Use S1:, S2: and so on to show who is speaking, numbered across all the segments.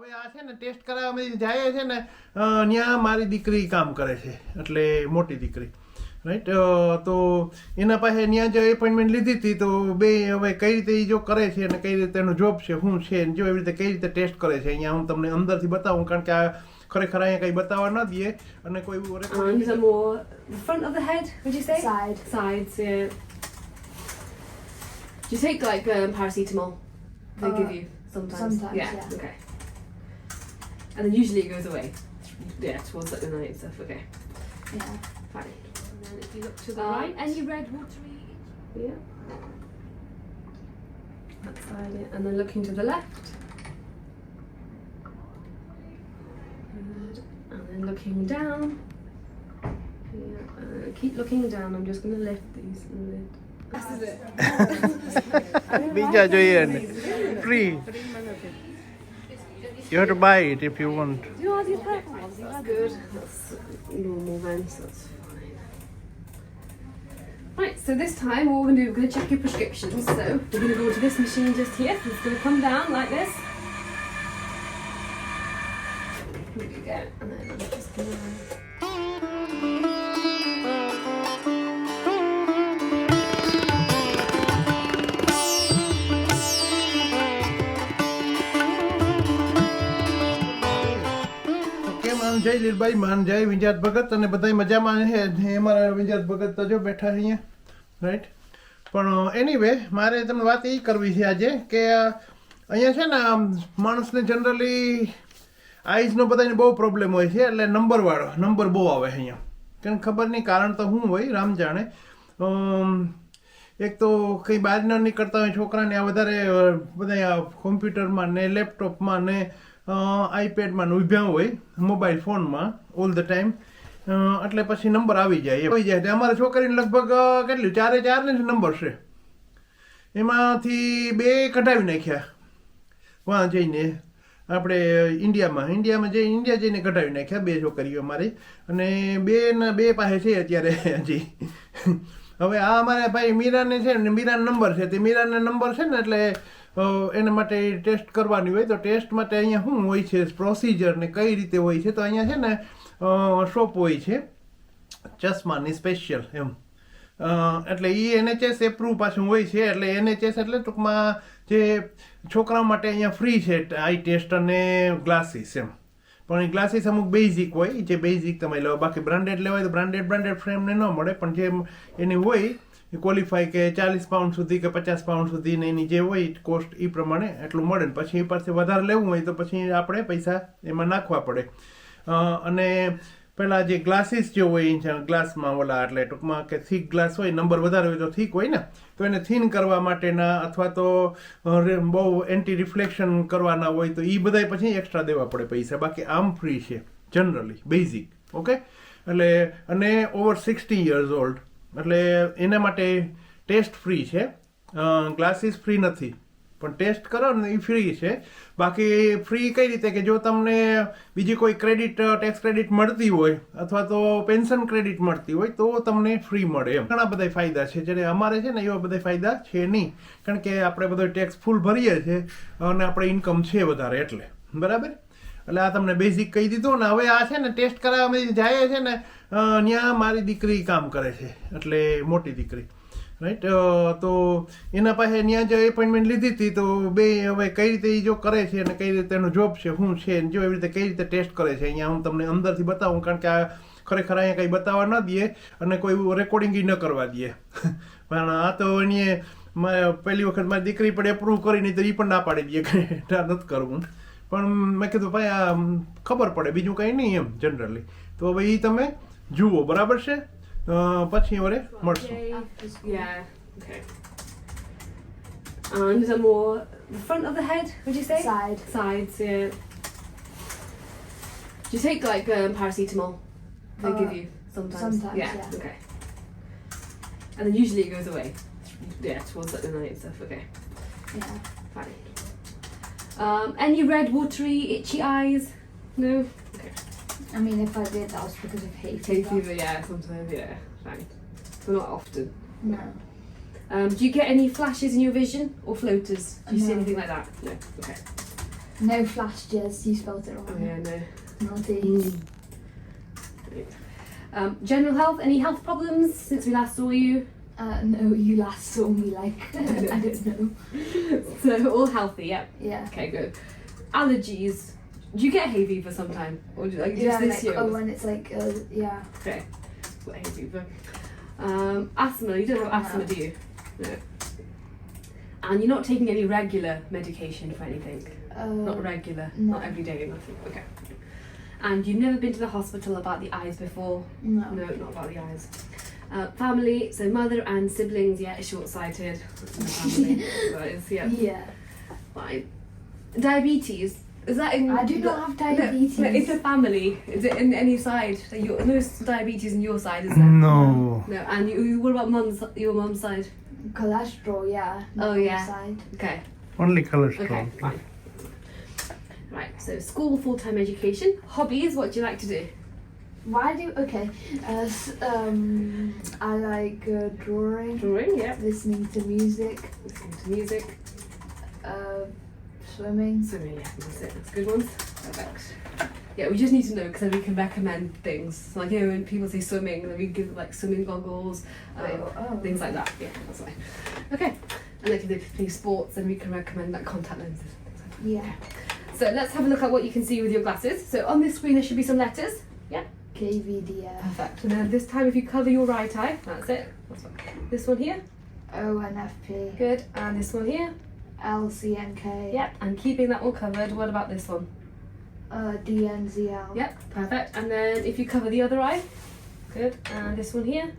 S1: હવે આ છે ને ટેસ્ટ કરાવવા જાય છે ને ત્યાં મારી દીકરી કામ કરે છે એટલે મોટી દીકરી રાઈટ તો એના પાસે ત્યાં જો એપોઇન્ટમેન્ટ લીધી હતી તો બે હવે કઈ રીતે એ જો કરે છે અને કઈ રીતે એનો જોબ છે શું છે જો એવી રીતે કઈ રીતે ટેસ્ટ કરે છે અહીંયા હું તમને અંદરથી બતાવું કારણ કે આ ખરેખર અહીંયા કંઈ બતાવવા ન દઈએ અને કોઈ એવું
S2: And
S1: recording-
S2: some more front of the head, would you say?
S3: Side.
S2: Sides, yeah. Do you take like um, paracetamol? They
S3: Uh,
S2: give you sometimes.
S3: sometimes,
S2: yeah.
S3: yeah.
S2: Okay. And then usually it goes away. Yeah, towards like the night and stuff. Okay.
S3: Yeah.
S2: Fine. And then if you look to the
S3: Uh,
S2: right.
S3: any red watery?
S2: Yeah. That side, yeah. And then looking to the left. Good. And then looking down. Yeah. Uh, keep looking down. I'm just going to lift these and lift. This is it.
S1: બીજા જોઈએ ને free you have to buy it if you want.
S2: You are these purple ones. That's good. That's normal then, so that's fine. Right, so this time what we're going to do, we're going to check your prescriptions. So we're going to go to this machine just here. It's going to come down like this.
S1: લીલબાઈ માન જય વિંજાત ભગત અને બધા મજામાં છે અમારા વિંજાત ભગત તો જો બેઠા અહીંયા. રાઈટ પણ એનીવે મારે તમને વાત એ કરવી છે આજે કે અહીંયા છે ને માણસને જનરલી આઈઝનો બધાને બહુ પ્રોબ્લેમ હોય છે, એટલે નંબરવાળો નંબર બહુ આવે અહીંયા. કેમ ખબર નહીં કારણ તો શું હોય, રામ જાણે. એક તો કંઈ બહાર ન નીકળતા હોય, છોકરાને આ વધારે બધા કોમ્પ્યુટરમાં ને લેપટોપમાં ને આઈપેડમાં ઉભ્યા હોય મોબાઈલ ફોનમાં ઓલ ધ ટાઈમ એટલે પછી નંબર આવી જાય આવી જાય. અમારા છોકરીને લગભગ કેટલું? ચારે ચાર ને નંબર છે. એમાંથી બે કઢાવી નાખ્યા. વાં જઈને આપણે ઇન્ડિયામાં ઇન્ડિયામાં જઈ, ઇન્ડિયા જઈને કઢાવી નાખ્યા, બે છોકરીઓ મારી અને બે ના, બે પાસે છે અત્યારે હજી. હવે આ અમારે ભાઈ મીરાને છે ને, મીરાનો નંબર છે. તે મીરાના નંબર છે ને, એટલે એના માટે ટેસ્ટ કરવાની હોય તો ટેસ્ટ માટે અહીંયા શું હોય છે? પ્રોસિજર ને કઈ રીતે હોય છે? તો અહીંયા છે ને શોપ હોય છે. ચશ્માની સ્પેશિયલ એમ. એટલે એ એનએચએસ એપ્રુવ પાછું હોય છે. એટલે એનએચએસ એટલે ટૂંકમાં જે છોકરાઓ માટે અહીંયા ફ્રી છે આઈ ટેસ્ટ અને ગ્લાસીસ એમ. પણ એ ગ્લાસીસ અમુક બેઝિક હોય. જે બેઝિક તમે લો, બાકી બ્રાન્ડેડ લેવાય તો બ્રાન્ડેડ બ્રાન્ડેડ ફ્રેમને ન મળે. પણ જે એની હોય ક્વોલિફાય કે ચાલીસ પાઉન્ડ સુધી કે પચાસ પાઉન્ડ સુધીને એની જે હોય કોસ્ટ એ પ્રમાણે એટલું મળે ને પછી એ પાસે વધારે લેવું હોય તો પછી આપણે પૈસા એમાં નાખવા પડે. અને પહેલાં જે ગ્લાસીસ જે હોય ગ્લાસમાં ઓલા એટલે ટૂંકમાં કે થીક ગ્લાસ હોય નંબર વધારે હોય તો થીક હોય ને, તો એને થીન કરવા માટેના અથવા તો બહુ એન્ટી રિફ્લેક્શન કરવાના હોય તો એ બધાય પછી એક્સ્ટ્રા દેવા પડે પૈસા. બાકી આમ ફ્રી છે જનરલી બેઝિક ઓકે એટલે, અને ઓવર સિક્સટી યર્સ ઓલ્ડ એટલે એના માટે ટેસ્ટ ફ્રી છે. ગ્લાસીસ ફ્રી નથી. પણ ટેસ્ટ કરો ને એ ફ્રી છે. બાકી ફ્રી કઈ રીતે? કે જો તમને બીજી કોઈ ક્રેડિટ ટેક્સ ક્રેડિટ મળતી હોય અથવા તો પેન્શન ક્રેડિટ મળતી હોય તો તમને ફ્રી મળે એમ. ઘણા બધા ફાયદા છે. જ્યારે અમારે છે ને એવા બધા ફાયદા છે નહીં. કારણ કે આપણે બધો ટેક્સ ફૂલ ભરીએ છીએ અને આપણે ઇન્કમ છે વધારે એટલે. બરાબર? એટલે આ તમને બેઝિક કહી દીધું ને હવે આ છે ને ટેસ્ટ કરાવવા જાય છે ને ત્યાં મારી દીકરી કામ કરે છે, એટલે મોટી દીકરી રાઈટ તો એના પાસે ત્યાં જો એપોઇન્ટમેન્ટ લીધી હતી, તો બે હવે કઈ રીતે એ જો કરે છે અને કઈ રીતે એનો જોબ છે, શું છે ને જો એવી રીતે કઈ રીતે ટેસ્ટ કરે છે, અહીંયા હું તમને અંદરથી બતાવું, કારણ કે આ ખરેખર અહીંયા કંઈ બતાવવા ન દઈએ અને કોઈ રેકોર્ડિંગ ન કરવા દઈએ. પણ આ તો એની પહેલી વખત મારી દીકરી પણ એપ્રૂવ કરી, નહીં તો એ પણ ના પાડી દઈએ નથી કરવું. પણ મેં કીધું ભાઈ આ આમ ખબર પડે બીજું કંઈ નહીં એમ જનરલી તો હવે એ તમે જુઓ બરાબર છે અ, પછી વરે મળશું
S2: Yeah. Okay. And some more the front of the head, would you say?
S3: Side.
S2: Sides, yeah. Do you take like um, paracetamol? They
S3: Uh,
S2: give you sometimes.
S3: sometimes,
S2: yeah.
S3: yeah.
S2: Okay. And then usually it goes away. Yeah, towards like the night and stuff. Okay.
S3: Yeah.
S2: Fine. Um, any red, watery, itchy eyes? No. Okay.
S3: I mean, if I did, that was because of hay fever.
S2: Hay
S3: fever.
S2: yeah, sometimes, yeah. Fine. But not often.
S3: No.
S2: Um, do you get any flashes in your vision or floaters? Do you see anything like that? No. Okay.
S3: No flash jizz. You spelled it wrong.
S2: Oh yeah, no.
S3: Naughty.
S2: Um, general health. Any health problems since we last saw you?
S3: Uh, no, you last saw me like I don't know.
S2: So all healthy. Yep.
S3: Yeah.
S2: Okay, good. Allergies. Do you get hay fever sometime, or do, like just
S3: yeah,
S2: this
S3: like,
S2: year?
S3: oh, when it's like, uh, yeah.
S2: Okay, what hay fever. Um, asthma. You don't have asthma,
S3: No.
S2: do you? No. And you're not taking any regular medication for anything.
S3: Uh,
S2: Not regular.
S3: no.
S2: Not every day. Nothing. Okay. And you've never been to the hospital about the eyes before.
S3: no.
S2: No, not about the eyes. Uh, family, so mother and siblings, yeah, short-sighted. That's in the family. That is, yeah,
S3: Yeah.
S2: fine. Diabetes, is that in...
S3: I do
S2: the-
S3: not have
S2: No,
S3: diabetes.
S2: No, it's a family. Is it in any side? Like your, no diabetes in your side, is there?
S1: No.
S2: No, and you, you, what about mum's, your mum's side?
S3: Cholesterol, yeah.
S2: Oh, yeah.
S3: Side.
S2: Okay,
S1: Only cholesterol.
S2: okay, fine. Right, so school, full-time education. Hobbies, what do you like to do?
S3: Why do okay? Uh, s- um, I like uh, drawing,
S2: Drawing, yeah.
S3: listening to music,
S2: Listening to music.
S3: uh, swimming.
S2: Swimming, yeah, that's it. That's good ones. Perfect. Yeah, we just need to know because then we can recommend things. Like you know, when people say swimming, then we give like swimming goggles, um,
S3: Wait, oh.
S2: things like that. Yeah, that's fine. Okay. And like if they play sports, then we can recommend like contact lenses. Things like that.
S3: Yeah.
S2: So let's have a look at what you can see with your glasses. So on this screen there should be some letters.
S3: KVDF.
S2: Perfect. And then this time if you cover your right eye, that's it. That's. This one here.
S3: ONFP.
S2: Good. And this one here.
S3: LCNK.
S2: Yep. And keeping that one covered. What about this one?
S3: Uh, DNZL.
S2: Yep, perfect. And then if you cover the other eye, good. And this one here,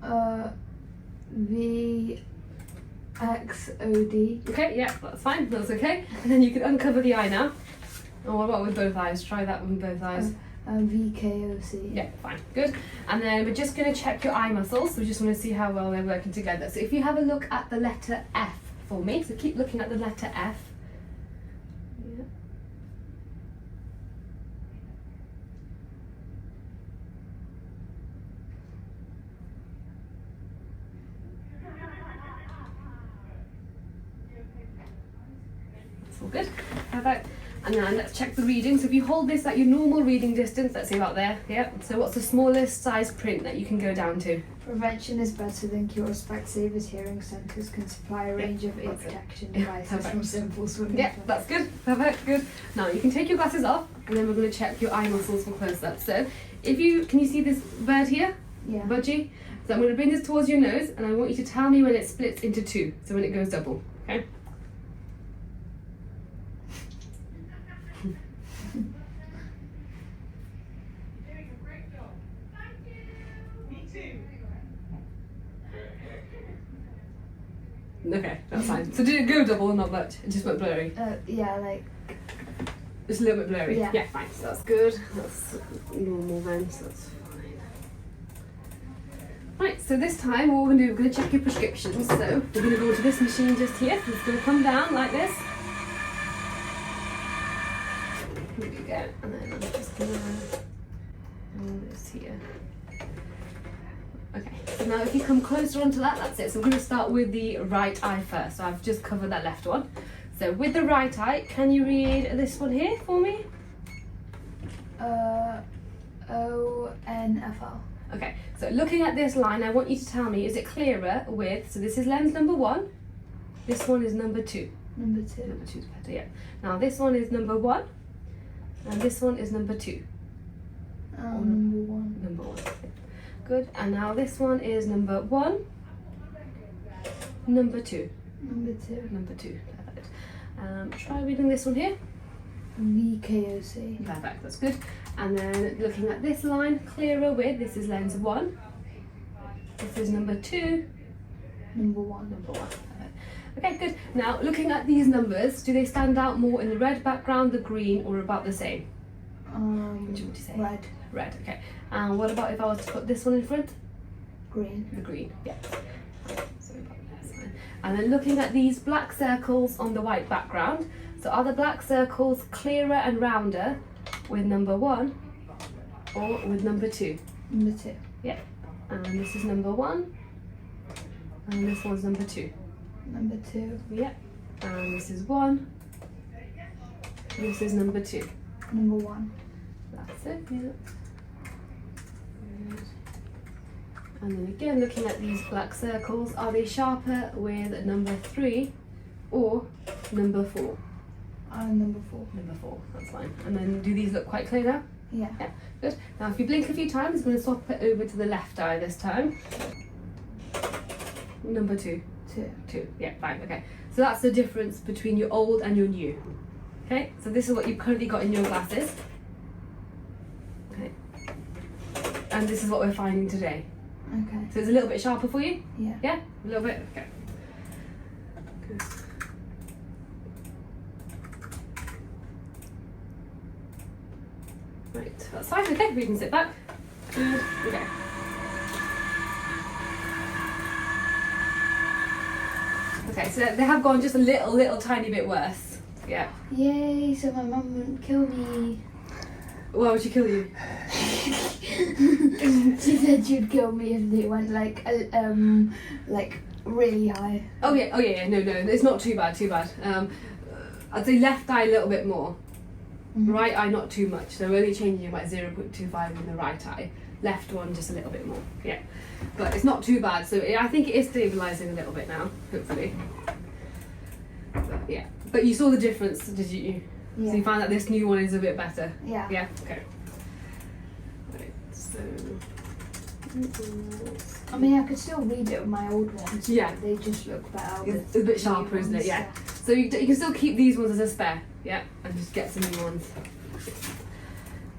S3: Uh, VXOD.
S2: okay, yeah, that's fine, that's okay. And then you can uncover the eye now. And what about with both eyes? Try that with both eyes.
S3: Um, VKOC.
S2: Yeah, fine, good. And then we're just going to check your eye muscles. We just want to see how well they're working together. So if you have a look at the letter F for me, so keep looking at the letter F. Yeah. All good. Perfect. And then let's check the reading. So if you hold this at your normal reading distance, let's say about there. Yep. So what's the smallest size print that you can go down to?
S3: Prevention is better than cure. Specsavers Hearing Centres can supply a range of ear protection devices
S2: perfect.
S3: from simple swimming.
S2: Yeah, that's good. Perfect, good. Now you can take your glasses off and then we're going to check your eye muscles for close up. So if you, can you see this bird here?
S3: Yeah.
S2: Budgie? So I'm going to bring this towards your nose and I want you to tell me when it splits into two. So when it goes double, okay? Okay, that's fine. So did it go double or not much? It just went blurry.
S3: Uh, yeah, like
S2: It's a little bit blurry.
S3: Yeah.
S2: fine. So that's good. That's normal then, so that's fine. Right, so this time what we're going to do, we're going to check your prescriptions. So we're going to go to this machine just here. It's going to come down like this. Here we go. And then I'm just going to move this here. Okay, so now if you come closer onto that, that's it. So we're going to start with the right eye first. So I've just covered that left one. So with the right eye, can you read this one here for me?
S3: uh, ONFL.
S2: Okay, so looking at this line, I want you to tell me, is it clearer with, so this is lens number one, this one is number two.
S3: Number two.
S2: Number two is better, yeah. Now this one is number one, and this one is number two.
S3: Um, number one.
S2: Number one. Good, and now this one is number one, number two,
S3: Number two.
S2: number two, perfect. Um, try reading this one here.
S3: VKOC.
S2: Perfect, that's good. And then looking at this line, clearer with, this is lens one, this is number two,
S3: Number one.
S2: Number one. Perfect. Okay, good. Now, looking at these numbers, do they stand out more in the red background, the green, or about the same?
S3: Um,
S2: Which would you say?
S3: red.
S2: Red, okay. And what about if I was to put this one in front?
S3: Green.
S2: The green, yeah. So we put. And then looking at these black circles on the white background, so are the black circles clearer and rounder with number one or with number two?
S3: Number two.
S2: And this is number one, and this one's number two.
S3: Number two.
S2: Yep. And this is one. This is number two.
S3: Number one.
S2: That's it, yeah. Good. And then again, looking at these black circles, are they sharper with number three or number four?
S3: And number four.
S2: Number four, that's fine. And then do these look quite clear now?
S3: Yeah.
S2: Good. Now, if you blink a few times, I'm going to swap it over to the left eye this time. Number two.
S3: Two.
S2: Two. Yeah, fine. Okay. So that's the difference between your old and your new. Okay. So this is what you've currently got in your glasses. Okay. And this is what we're finding today.
S3: Okay.
S2: So it's a little bit sharper for you.
S3: Yeah.
S2: Yeah. A little bit. Okay. Good. Right. That's fine. Okay. We can sit back. Good. Okay. Okay, so they have gone just a little, little tiny bit worse. Yeah.
S3: Yay! So my mum wouldn't kill me.
S2: Why would she kill you?
S3: she said she'd kill me if they went like uh, um like really high.
S2: Oh yeah, oh yeah, yeah. No, no, it's not too bad, too bad. Um, I'd say left eye a little bit more,
S3: Mhm.
S2: right eye not too much. So we're only changing about zero point two five in the right eye. Left one just a little bit more. Yeah, but it's not too bad. So it, I think it is stabilizing a little bit now, hopefully. But yeah, but you saw the difference, did you? So you found that this new one is a bit better.
S3: Yeah.
S2: Yeah. Okay. So.
S3: I mean, I could still read it with my old ones. but
S2: Yeah.
S3: They just look better. with
S2: It's a bit
S3: the new
S2: sharper, isn't it?
S3: ones,
S2: Yeah. So you, you can still keep these ones as a spare, yeah, and just get some new ones.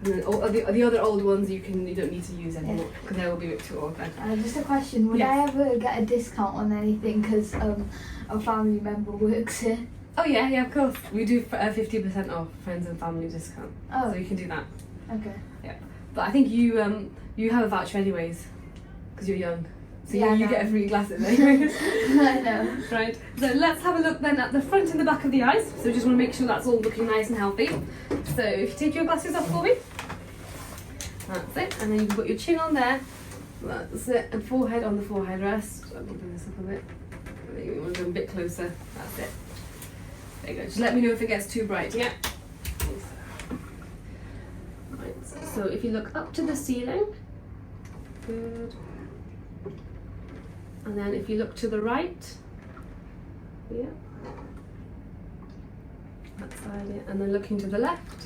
S2: And then all, the, the other old ones you can you don't need to use anymore because they will be too old then.
S3: Uh, just a question: Would
S2: Yes.
S3: I ever get a discount on anything because um, a family member works here?
S2: Oh yeah, yeah, of course. We do fifty percent off friends and family discount,
S3: Oh,
S2: so you can do that.
S3: okay.
S2: But I think you um you have a voucher anyways because you're young, so
S3: Yeah,
S2: you, you get a free glasses anyways.
S3: I know.
S2: Right, so let's have a look then at the front and the back of the eyes. So we just want to make sure that's all looking nice and healthy. So if you take your glasses off for me. That's it, and then you can put your chin on there. That's it, and forehead on the forehead rest. Let me bring this up a bit. There you go, want to go a bit closer. That's it. There you go. Just let me know if it gets too bright. Yeah. Right. So if you look up to the ceiling, good. And then if you look to the right, yeah. That side, yeah. And then looking to the left.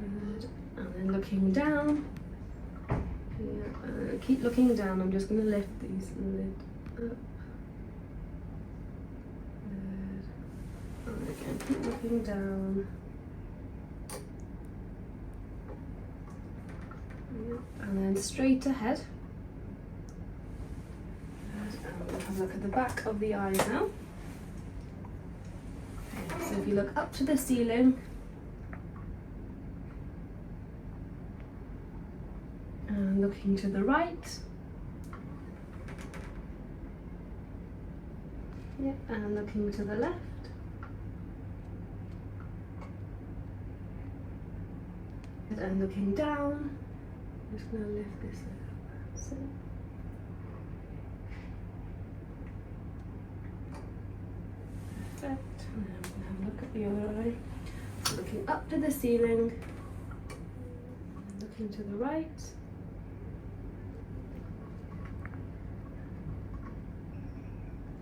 S2: Good. And then looking down. Yeah. Uh, keep looking down. I'm just going to lift these lid up. Good. And again, keep looking down. Yep, And then straight ahead. And have a look at the back of the eyes now. So if you look up to the ceiling. And looking to the right. Yep, and looking to the left. And looking down. I'm just gonna lift this up. It. Perfect. And then I'm gonna have a look at the other eye. So looking up to the ceiling. Looking to the right.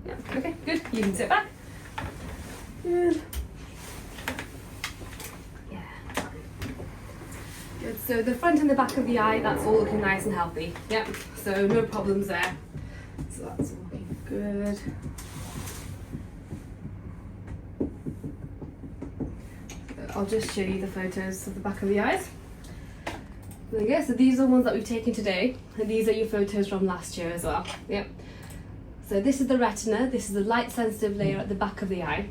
S2: Yeah, okay, good. You can sit back. Good. Good. So the front and the back of the eye, that's all looking nice and healthy. Yep. So no problems there. So that's looking good. I'll just show you the photos of the back of the eyes. There you go. So these are the ones that we've taken today, and these are your photos from last year as well. Yep. So this is the retina. This is the light sensitive layer at the back of the eye.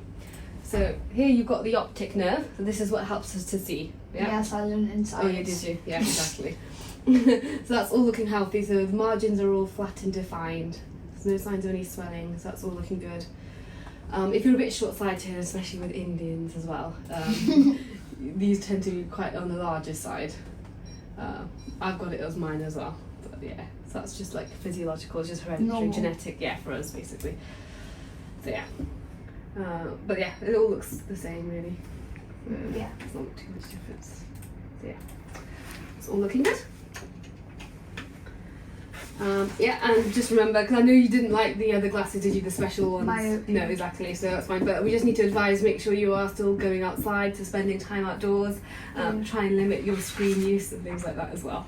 S2: So here you've got the optic nerve. So this is what helps us to see. Yeah.
S3: Yes, I learned in science.
S2: Oh, yeah, did you? Yeah, exactly. so that's all looking healthy. So the margins are all flat and defined. There's no signs of any swelling. So that's all looking good. Um, if you're a bit short-sighted, especially with Indians as well, um, these tend to be quite on the larger side. Uh, I've got it as mine as well. But yeah, so that's just like physiological, it's just hereditary,
S3: Normal.
S2: genetic, yeah, for us basically. So yeah. Uh, but yeah, it all looks the same really. So
S3: Yeah.
S2: There's not too much difference. So yeah, it's all looking good. Um, yeah, and just remember, because I know you didn't like the other glasses, did you? The special ones.
S3: Myopia.
S2: No, exactly. So that's fine. But we just need to advise: make sure you are still going outside, so spending time outdoors. Um, Try and limit your screen use and things like that as well.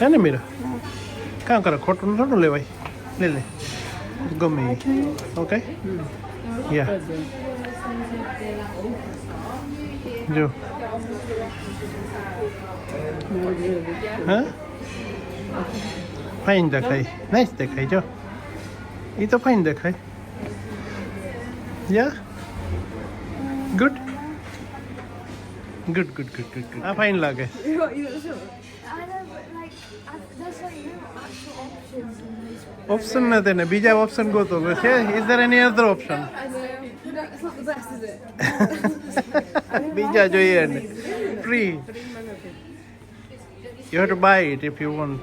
S1: હે ને મીરા? કામ કરે, ખોટું થોડું લેવાય. લે લે. ગમે ઓકે? યા. જો. હા? ફાઇન દેખાય. નાઇસ દેખાય, જો. એ તો ફાઇન દેખાય. યા? Good? Good good good good good. આ ફાઇન લાગે.
S3: I know, but like, I, there's like no actual options in this.
S1: Option નથી ને બીજા ઓપ્શન ગોતો છે is there any other option
S2: I know. No, it's not the best, is it?
S1: બીજા જોઈએ ને free you have to buy it if
S3: you want